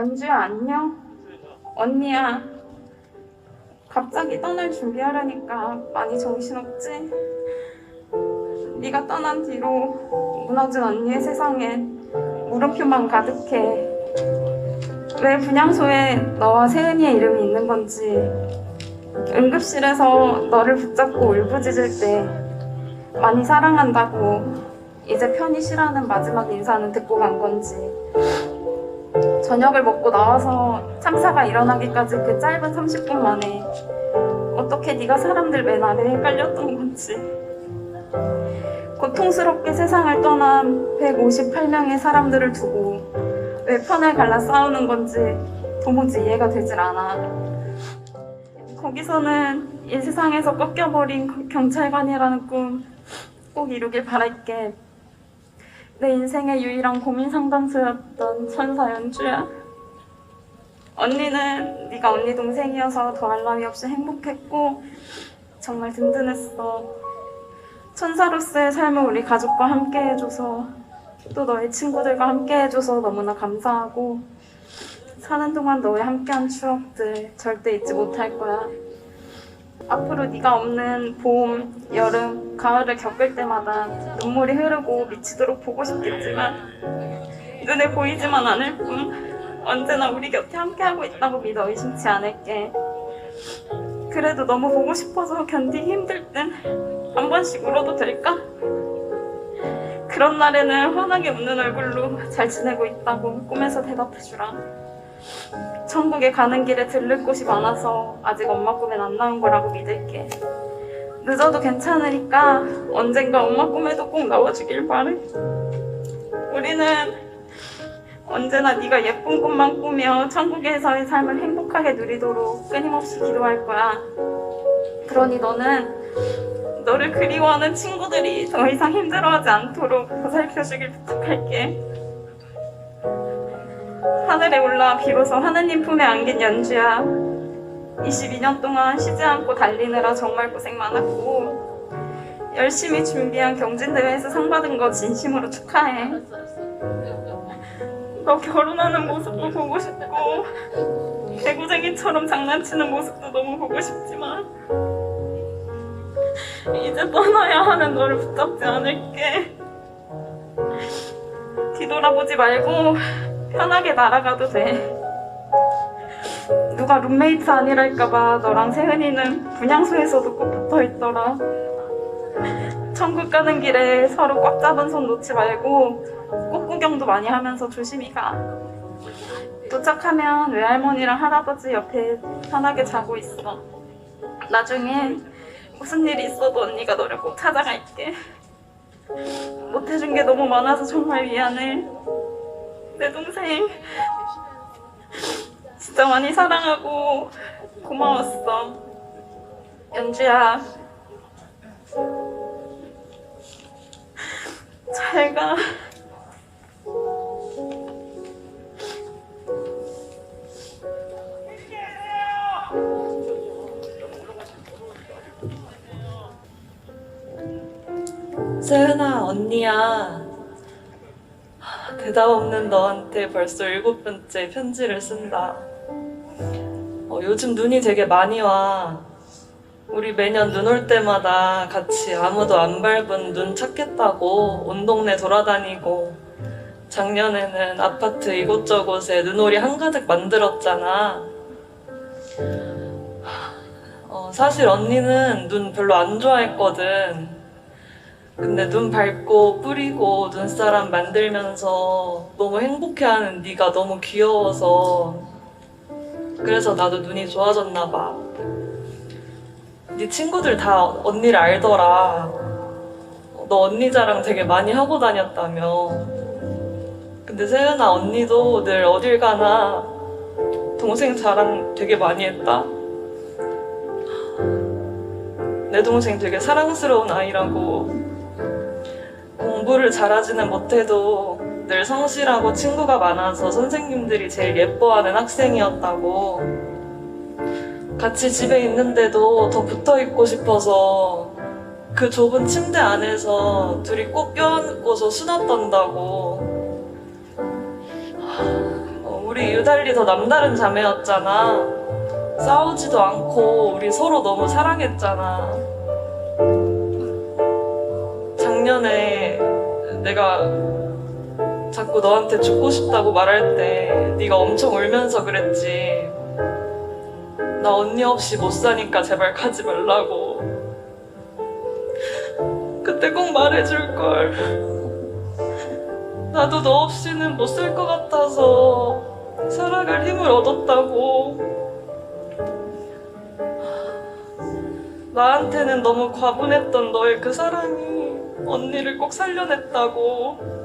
연주야 안녕? 언니야 갑자기 떠날 준비하려니까 많이 정신없지? 네가 떠난 뒤로 무너진 언니의 세상에 물음표만 가득해 왜 분향소에 너와 세은이의 이름이 있는 건지 응급실에서 너를 붙잡고 울부짖을 때 많이 사랑한다고 이제 편히 쉬라는 마지막 인사는 듣고 간 건지 저녁을 먹고 나와서 참사가 일어나기까지 그 짧은 30분 만에 어떻게 네가 사람들 맨 아래에 깔렸던 건지. 고통스럽게 세상을 떠난 158명의 사람들을 두고 왜 편을 갈라 싸우는 건지 도무지 이해가 되질 않아. 거기서는 이 세상에서 꺾여버린 경찰관이라는 꿈 꼭 이루길 바랄게 내 인생의 유일한 고민 상담소였던 천사 연주야. 언니는 네가 언니 동생이어서 더할 나위 없이 행복했고 정말 든든했어. 천사로서의 삶을 우리 가족과 함께 해줘서 또 너의 친구들과 함께 해줘서 너무나 감사하고 사는 동안 너와 함께한 추억들 절대 잊지 못할 거야. 앞으로 네가 없는 봄, 여름, 가을을 겪을 때마다 눈물이 흐르고 미치도록 보고 싶겠지만 눈에 보이지만 않을 뿐 언제나 우리 곁에 함께하고 있다고 믿어 의심치 않을게. 그래도 너무 보고 싶어서 견디기 힘들 땐 한 번씩 울어도 될까? 그런 날에는 환하게 웃는 얼굴로 잘 지내고 있다고 꿈에서 대답해주라. 천국에 가는 길에 들를 곳이 많아서 아직 엄마 꿈엔 안 나온 거라고 믿을게. 늦어도 괜찮으니까 언젠가 엄마 꿈에도 꼭 나와주길 바래. 우리는 언제나 네가 예쁜 꿈만 꾸며 천국에서의 삶을 행복하게 누리도록 끊임없이 기도할 거야. 그러니 너는 너를 그리워하는 친구들이 더 이상 힘들어하지 않도록 보살펴주길 부탁할게. 하늘에 올라 비로소 하느님 품에 안긴 연주야. 22년 동안 쉬지 않고 달리느라 정말 고생 많았고 열심히 준비한 경진대회에서 상 받은 거 진심으로 축하해. 너 결혼하는 모습도 보고 싶고 개구쟁이처럼 장난치는 모습도 너무 보고 싶지만 이제 떠나야 하는 너를 붙잡지 않을게. 뒤돌아보지 말고 편하게 날아가도 돼. 누가 룸메이트 아니랄까봐 너랑 세은이는 분향소에서도 꼭 붙어 있더라. 천국 가는 길에 서로 꽉 잡은 손 놓지 말고 꽃 구경도 많이 하면서 조심히 가. 도착하면 외할머니랑 할아버지 옆에 편하게 자고 있어. 나중에 무슨 일이 있어도 언니가 너를 꼭 찾아갈게. 못해준 게 너무 많아서 정말 미안해. 내 동생 진짜 많이 사랑하고 고마웠어. 연주야. 잘 가. 세은아, 언니야. 하, 대답 없는 너한테 벌써 일곱 번째 편지를 쓴다. 어, 요즘 눈이 되게 많이 와. 우리 매년 눈 올 때마다 같이 아무도 안 밟은 눈 찾겠다고 온 동네 돌아다니고 작년에는 아파트 이곳저곳에 눈오리 한가득 만들었잖아. 어, 사실 언니는 눈 별로 안 좋아했거든. 근데 눈 밟고 뿌리고 눈사람 만들면서 너무 행복해하는 네가 너무 귀여워서 그래서 나도 눈이 좋아졌나 봐. 네 친구들 다 언니를 알더라. 너 언니 자랑 되게 많이 하고 다녔다며. 근데 세은아 언니도 늘 어딜 가나 동생 자랑 되게 많이 했다. 내 동생 되게 사랑스러운 아이라고 공부를 잘하지는 못해도 늘 성실하고 친구가 많아서 선생님들이 제일 예뻐하는 학생이었다고. 같이 집에 있는데도 더 붙어 있고 싶어서 그 좁은 침대 안에서 둘이 꼭 껴안고서 수다 떤다고. 우리 유달리 더 남다른 자매였잖아. 싸우지도 않고 우리 서로 너무 사랑했잖아. 내가 자꾸 너한테 죽고 싶다고 말할 때 네가 엄청 울면서 그랬지. 나 언니 없이 못 사니까 제발 가지 말라고. 그때 꼭 말해줄 걸. 나도 너 없이는 못 살 것 같아서 살아갈 힘을 얻었다고. 나한테는 너무 과분했던 너의 그 사랑이 언니를 꼭 살려냈다고.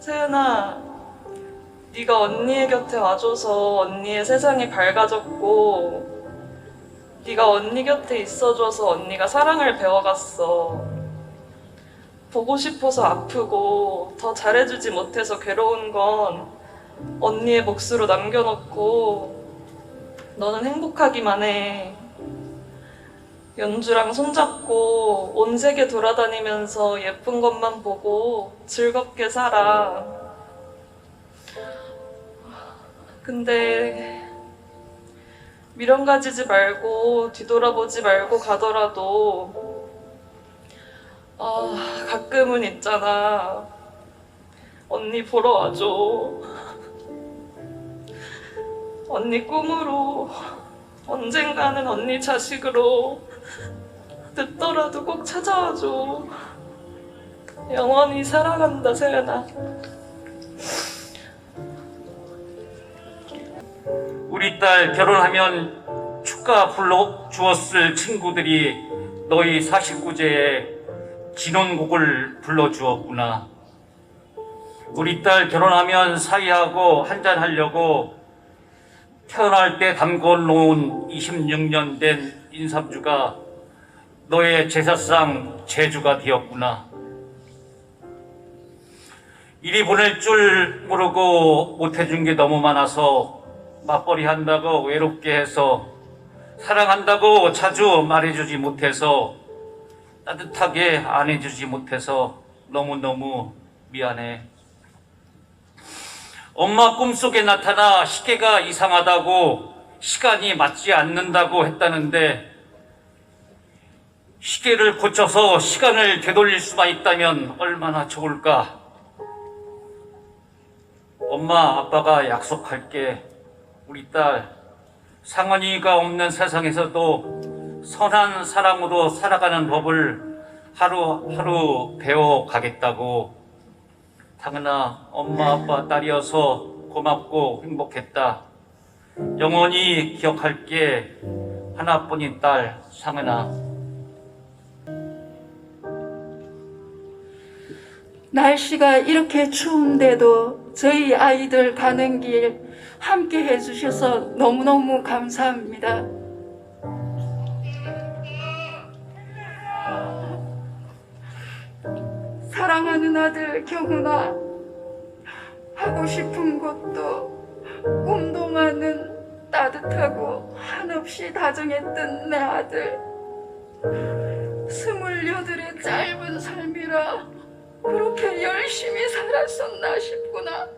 세연아, 네가 언니의 곁에 와줘서 언니의 세상이 밝아졌고, 네가 언니 곁에 있어줘서 언니가 사랑을 배워갔어. 보고 싶어서 아프고 더 잘해주지 못해서 괴로운 건 언니의 몫으로 남겨놓고 너는 행복하기만 해. 연주랑 손잡고 온 세계 돌아다니면서 예쁜 것만 보고 즐겁게 살아. 근데 미련 가지지 말고 뒤돌아보지 말고 가더라도 아 가끔은 있잖아. 언니 보러 와줘. 언니 꿈으로 언젠가는 언니 자식으로 늦더라도 꼭 찾아와 줘 영원히 사랑한다 세연아 우리 딸 결혼하면 축가 불러 주었을 친구들이 너희 49제에 진혼곡을 불러 주었구나. 우리 딸 결혼하면 사이하고 한잔 하려고 태어날 때 담궈 놓은 26년 된 인삼주가 너의 제사상 제주가 되었구나. 이리 보낼 줄 모르고 못해준 게 너무 많아서 맞벌이 한다고 외롭게 해서 사랑한다고 자주 말해주지 못해서 따뜻하게 안해주지 못해서 너무너무 미안해. 엄마 꿈속에 나타나 시계가 이상하다고 시간이 맞지 않는다고 했다는데 시계를 고쳐서 시간을 되돌릴 수만 있다면 얼마나 좋을까? 엄마, 아빠가 약속할게. 우리 딸, 상원이가 없는 세상에서도 선한 사랑으로 살아가는 법을 하루하루 배워가겠다고. 당은아, 엄마, 아빠, 딸이어서 고맙고 행복했다. 영원히 기억할게. 하나뿐인 딸, 상은아. 날씨가 이렇게 추운데도 저희 아이들 가는 길 함께 해주셔서 너무너무 감사합니다. 사랑하는 아들 경훈아, 하고 싶은 것도 꿈도 많은 따뜻하고 한없이 다정했던 내 아들. 스물여덟의 짧은 삶이라 그렇게 열심히 살았었나 싶구나.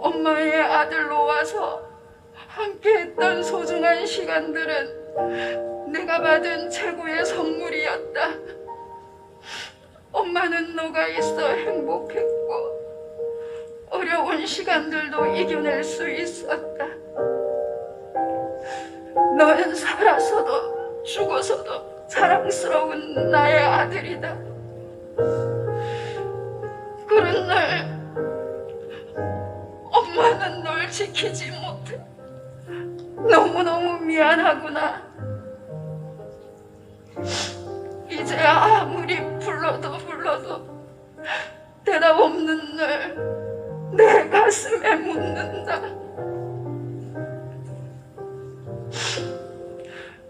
엄마의 아들로 와서 함께했던 소중한 시간들은 내가 받은 최고의 선물이었다. 엄마는 너가 있어 행복했고 어려운 시간들도 이겨낼 수 있었다. 너는 살아서도 죽어서도 사랑스러운 나의 아들이다. 그런 날 엄마는 널 지키지 못해 너무너무 미안하구나 이제 아무리 불러도 불러도 대답 없는 날 내 가슴에 묻는다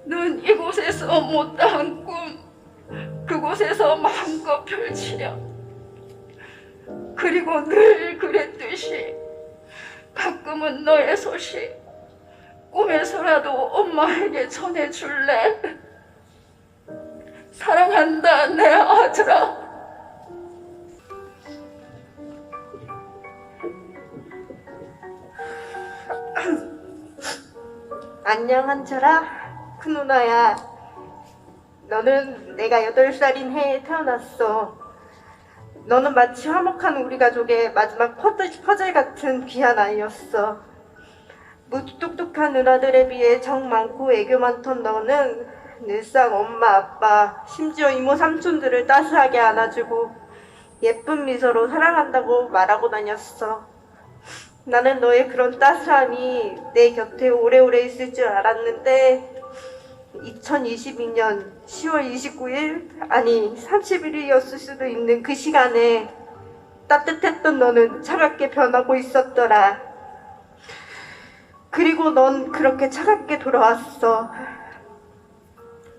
넌 이곳에서 못다한 꿈 그곳에서 마음껏 펼치렴 그리고 늘 그랬듯이 가끔은 너의 소식 꿈에서라도 엄마에게 전해줄래? 간다 내 아들아. 안녕 한철아. 큰 누나야. 너는 내가 8살인 해에 태어났어. 너는 마치 화목한 우리 가족의 마지막 퍼즐, 퍼즐 같은 귀한 아이였어. 무뚝뚝한 누나들에 비해 정 많고 애교 많던 너는 늘상 엄마 아빠 심지어 이모 삼촌들을 따스하게 안아주고 예쁜 미소로 사랑한다고 말하고 다녔어 나는 너의 그런 따스함이 내 곁에 오래오래 있을 줄 알았는데 2022년 10월 29일 아니 30일이었을 수도 있는 그 시간에 따뜻했던 너는 차갑게 변하고 있었더라. 그리고 넌 그렇게 차갑게 돌아왔어.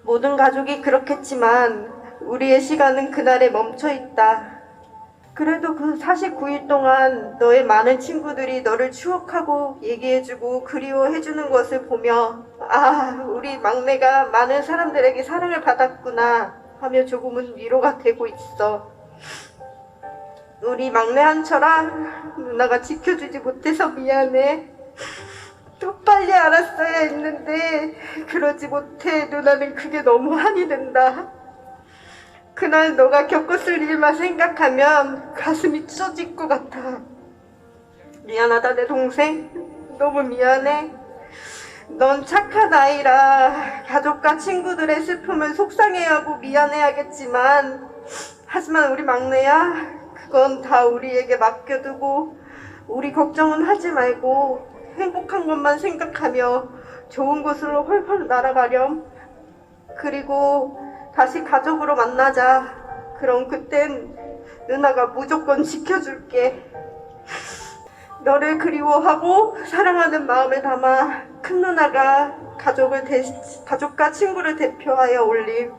모든 가족이 그렇겠지만 우리의 시간은 그날에 멈춰 있다. 그래도 그 49일 동안 너의 많은 친구들이 너를 추억하고 얘기해주고 그리워해주는 것을 보며 아, 우리 막내가 많은 사람들에게 사랑을 받았구나 하며 조금은 위로가 되고 있어. 우리 막내 한철아, 누나가 지켜주지 못해서 미안해. 더 빨리 알았어야 했는데 그러지 못해 누나는 그게 너무 한이 된다. 그날 너가 겪었을 일만 생각하면 가슴이 찢어질 것 같아. 미안하다, 내 동생. 너무 미안해. 넌 착한 아이라 가족과 친구들의 슬픔을 속상해하고 미안해하겠지만, 하지만 우리 막내야, 그건 다 우리에게 맡겨두고, 우리 걱정은 하지 말고, 행복한 것만 생각하며 좋은 곳으로 훨훨 날아가렴. 그리고 다시 가족으로 만나자. 그럼 그땐 누나가 무조건 지켜줄게. 너를 그리워하고 사랑하는 마음을 담아 큰 누나가 가족을 대, 가족과 친구를 대표하여 올림.